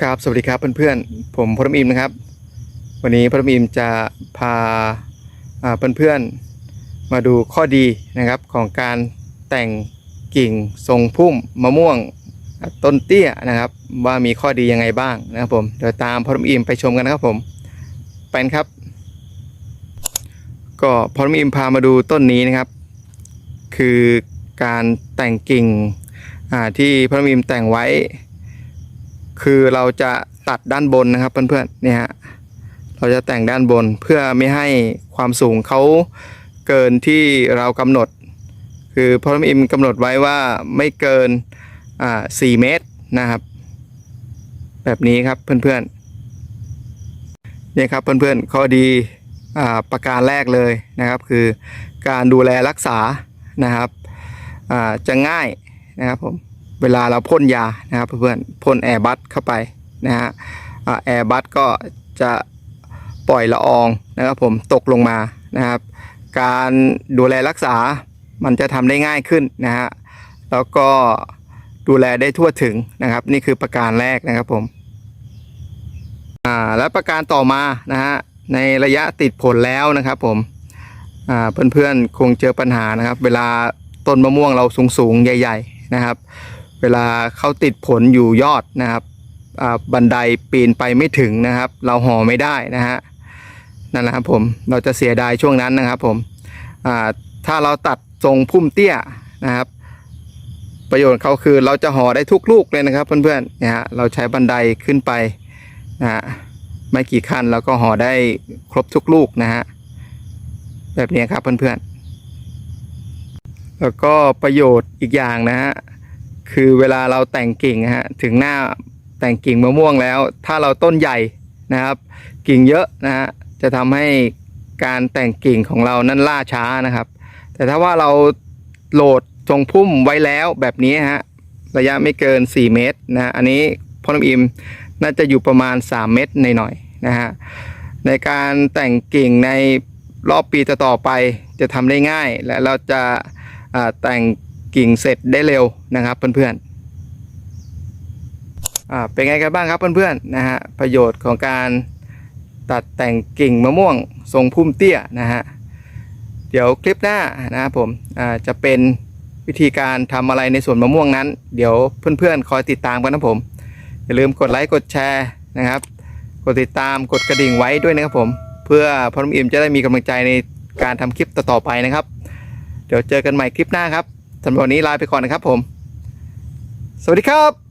ครับสวัสดีครับเพื่อนๆผมพรหมอิมนะครับ วันนี้พรหมอิมจะพาเพื่อนๆมาดูข้อดีนะครับของการแต่งกิ่งทรงพุ่มมะม่วงต้นเตี้ยนะครับ ว่ามีข้อดียังไงบ้างนะครับผมเดี๋ยวตามพรหมอิมไปชมกันนะครับผมไปกันครับ ก็พรหมอิมพามาดูต้นนี้นะครับ คือการแต่งกิ่งที่พรหมอิมแต่งไว้ คือเราจะตัดด้านบนนะครับเพื่อนๆเนี่ยฮะเราจะแต่งด้านบนเพื่อไม่ให้ความสูงเขาเกินที่เรากำหนด คือพรมอิมกำหนดไว้ว่าไม่เกินอ่า4เมตรนะครับ แบบนี้ครับเพื่อนๆเนี่ยครับเพื่อนๆข้อดีอ่าประการแรกเลยนะครับ คือการดูแลรักษานะครับอ่าจะง่ายนะครับผม เวลาเราพ่นยานะครับเพื่อนๆพ่นแอร์บัสเข้าไปนะฮะแอร์บัสก็จะปล่อยละอองนะครับผมตกลงมานะครับ การดูแลรักษามันจะทำได้ง่ายขึ้นนะฮะแล้วก็ดูแลได้ทั่วถึงนะครับ นี่คือประการแรกนะครับผมอ่าและประการต่อมานะฮะในระยะติดผลแล้วนะครับผมอ่าเพื่อนๆคงเจอปัญหานะครับ เวลาต้นมะม่วงเราสูงๆ ใหญ่ ๆนะครับ เวลาเขาติดผลอยู่ยอดนะครับบันไดปีนไปไม่ถึงนะครับ เราห่อไม่ได้นะฮะนั่นแหละครับผมเราจะเสียดายช่วงนั้นนะครับผมถ้าเราตัดทรงพุ่มเตี้ยนะครับ ประโยชน์เขาคือเราจะห่อได้ทุกลูกเลยนะครับ เพื่อนๆเนี่ยฮะเราใช้บันไดขึ้นไปนะฮะไม่กี่ขั้นแล้วก็ห่อได้ครบทุกลูกนะฮะแบบนี้ครับเพื่อนๆแล้วก็ประโยชน์อีกอย่างนะฮะ คือเวลาเราแต่งกิ่งฮะถึงหน้าแต่งกิ่งมะม่วงแล้ว ถ้าเราต้นใหญ่นะครับ กิ่งเยอะนะฮะจะทำให้การแต่งกิ่งของเรานั้นล่าช้านะครับ แต่ถ้าว่าเราโหลดทรงพุ่มไว้แล้วแบบนี้ฮะระยะไม่เกิน 4 เมตรนะอันนี้พ่อน้ำอิมน่าจะอยู่ประมาณ 3 เมตรหน่อยๆนะฮะในการแต่งกิ่งในรอบปีต่อๆไปจะทำได้ง่าย และเราจะแต่ง กิ่งเสร็จได้เร็วนะครับเพื่อนๆอ่าเป็นไงกันบ้างครับเพื่อนๆนะฮะประโยชน์ของการตัดแต่งกิ่งมะม่วงทรงพุ่มเตี้ยนะฮะเดี๋ยวคลิปหน้านะครับผมอ่าจะเป็นวิธีการทำอะไรในสวนมะม่วงนั้น เดี๋ยวเพื่อนๆ คอยติดตามกันนะผม อย่าลืมกดไลค์กดแชร์นะครับ กดติดตามกดกระดิ่งไว้ด้วยนะครับผม เพื่อพอน้ำอิ่มจะได้มีกำลังใจในการทำคลิปต่อๆไปนะครับ เดี๋ยวเจอกันใหม่คลิปหน้าครับ สำหรับวันนี้ลาไปก่อนนะครับผม สวัสดีครับ